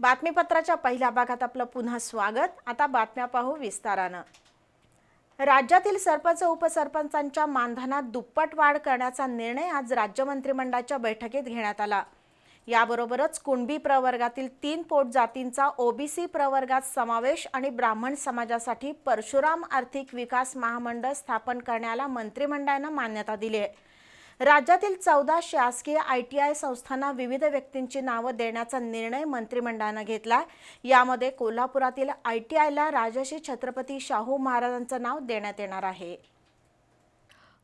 बातमीपत्राच्या पहिल्या भागात आपलं पुन्हा स्वागत. आता बातम्या पाहू विस्तारानं. राज्यातील सरपंच उपसरपंचांच्या मानधनात दुप्पट वाढ करण्याचा निर्णय आज राज्य मंत्रिमंडळाच्या बैठकीत घेण्यात आला. याबरोबरच कुणबी प्रवर्गातील तीन पोट जातींचा ओबीसी प्रवर्गात समावेश आणि ब्राह्मण समाजासाठी परशुराम आर्थिक विकास महामंडळ स्थापन करण्याला मंत्रिमंडळानं मान्यता दिली आहे राज्यातील चौदा शासकीय आय टी आय संस्थांना विविध व्यक्तींची नावं देण्याचा निर्णय मंत्रिमंडळानं घेतला यामध्ये कोल्हापुरातील आय टी आयला राजर्षी छत्रपती शाहू महाराजांचं नाव देण्यात येणार आहे.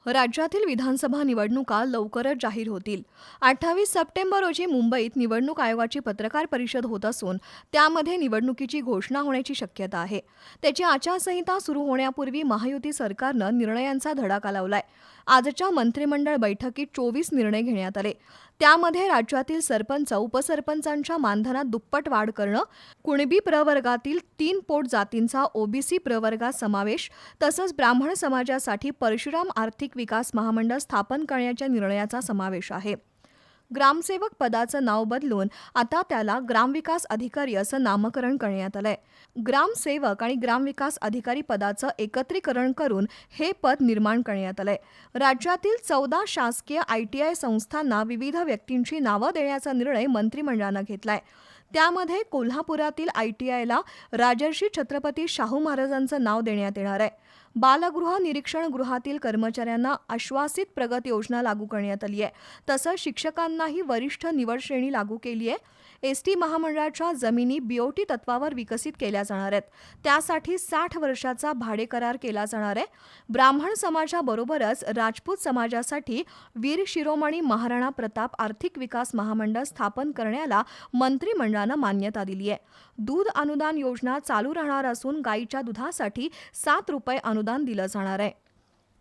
राज्यातील विधानसभा निवडणुका लवकरच जाहीर होतील. अठ्ठावीस सप्टेंबर रोजी मुंबईत निवडणूक आयोगाची पत्रकार परिषद होत असून त्यामध्ये निवडणुकीची घोषणा होण्याची शक्यता आहे. त्याची आचारसंहिता सुरू होण्यापूर्वी महायुती सरकारनं निर्णयांचा धडाका लावलाय. आजच्या मंत्रिमंडळ बैठकीत चोवीस निर्णय घेण्यात आले. त्यामध्ये राज्यातील सरपंच उपसरपंचांच्या मानधनात दुप्पट वाढ करणं कुणबी प्रवर्गातील तीन पोट जातींचा ओबीसी प्रवर्गात समावेश तसंच ब्राह्मण समाजासाठी परशुराम आर्थिक विकास महामंडळ स्थापन करण्याच्या निर्णयाचा समावेश आहे. ग्रामसेवक पदाचं नाव बदलून आता त्याला ग्रामविकास अधिकारी असं नामकरण करण्यात आलंय. ग्रामसेवक आणि ग्रामविकास अधिकारी पदाचं एकत्रीकरण करून हे पद निर्माण करण्यात आलंय. राज्यातील चौदा शासकीय आय टी आय संस्थांना विविध व्यक्तींची नावं देण्याचा निर्णय मंत्रिमंडळानं घेतलाय. त्यामध्ये कोल्हापुरातील आय टी आयला राजर्षी छत्रपती शाहू महाराजांचं नाव देण्यात येणार आहे. बालगृह निरीक्षण गृहातील कर्मचाऱ्यांना आश्वासित प्रगत योजना लागू करण्यात आली आहे. तसंच शिक्षकांनाही वरिष्ठ निवड श्रेणी लागू केली आहे. एस टी महामंडळाच्या जमिनी बीओटी तत्वावर विकसित केल्या जाणार आहेत. त्यासाठी साठ वर्षाचा भाडे करार केला जाणार आहे. ब्राह्मण समाजाबरोबरच राजपूत समाजासाठी वीर शिरोमणी महाराणा प्रताप आर्थिक विकास महामंडळ स्थापन करण्याला मंत्रिमंडळानं मान्यता दिली आहे. दूध अनुदान योजना चालू राहणार असून गाईच्या दुधासाठी सात रुपये अनुदान दिलं जाणार आहे.